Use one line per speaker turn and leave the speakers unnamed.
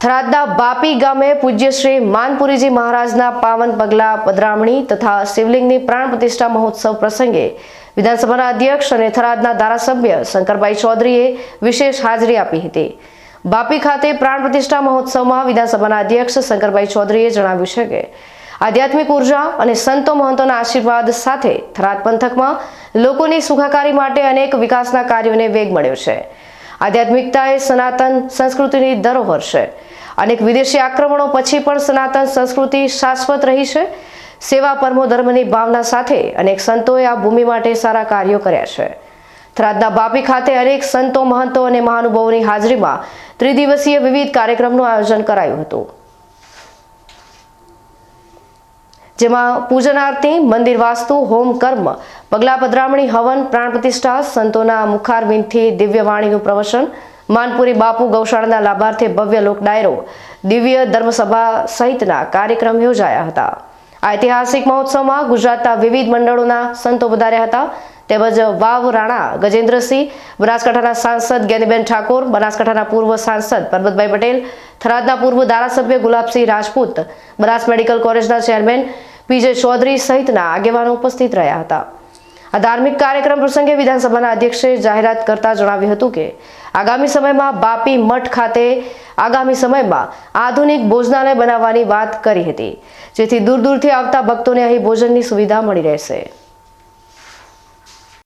થરાદના બાપી ગામે પૂજ્ય શ્રી માનપુરીજી મહારાજના પાવન પગલા પધરામણી તથા શિવલિંગની પ્રાણ પ્રતિષ્ઠા મહોત્સવ પ્રસંગે વિધાનસભાના અધ્યક્ષ અને થરાદના ધારાસભ્ય શંકરભાઈ ચૌધરીએ વિશેષ હાજરી આપી હતી. બાપી ખાતે પ્રાણ પ્રતિષ્ઠા મહોત્સવમાં વિધાનસભાના અધ્યક્ષ શંકરભાઈ ચૌધરીએ જણાવ્યું છે કે, આધ્યાત્મિક ઊર્જા અને સંતો મહંતોના આશીર્વાદ સાથે થરાદ પંથકમાં લોકોની સુખાકારી માટે અનેક વિકાસના કાર્યોને વેગ મળ્યો છે. આધ્યાત્મિકતા એ સનાતન સંસ્કૃતિની ધરોહર છે અનેક વિદેશી આક્રમણો પછી પણ સનાતન સંસ્કૃતિ શાશ્વત રહી છે. સેવા પરમો ધર્મની ભાવના સાથે અનેક સંતોએ આ ભૂમિ માટે સારા કાર્યો કર્યા છે. થરાદના બાપી ખાતે અનેક સંતો, મહંતો અને મહાનુભાવોની હાજરીમાં ત્રિદિવસીય વિવિધ કાર્યક્રમનું આયોજન કરાયું હતું. જેમાં પૂજન આરતી, મંદિર વાસ્તુ, હોમ કર્મ, પગલા પધરામણી, હવન, પ્રાણ પ્રતિષ્ઠા, સંતોના મુખારવિંદથી દિવ્ય વાણીનું પ્રવચન માનપુરી બાપુ ગૌશાળાના લાભાર્થે ભવ્ય લોક ડાયરો દિવ્ય ધર્મસભા સહિતના કાર્યક્રમ યોજાયા હતા. આ ઐતિહાસિક મહોત્સવમાં ગુજરાતના વિવિધ મંડળોના સંતો વધાર્યા હતા. તેમજ વાવ રાણા ગજેન્દ્રસિંહ, બનાસકાંઠાના સાંસદ જ્ઞાનીબેન ઠાકોર, બનાસકાંઠાના પૂર્વ સાંસદ પરબતભાઈ પટેલ, થરાદના પૂર્વ ધારાસભ્ય ગુલાબસિંહ રાજપૂત, બનાસ મેડિકલ કોલેજના ચેરમેન પીજે ચૌધરી સહિતના આગેવાનો ઉપસ્થિત રહ્યા હતા. આ ધાર્મિક કાર્યક્રમ પ્રસંગે વિધાનસભાના અધ્યક્ષે જાહેરાત કરતા જણાવ્યું હતું કે આગામી સમયમાં બાપી મઠ ખાતે આગામી સમયમાં આધુનિક ભોજનાલય બનાવવાની વાત કરી હતી, જેથી દૂર દૂરથી આવતા ભક્તોને અહીં ભોજનની સુવિધા મળી રહેશે.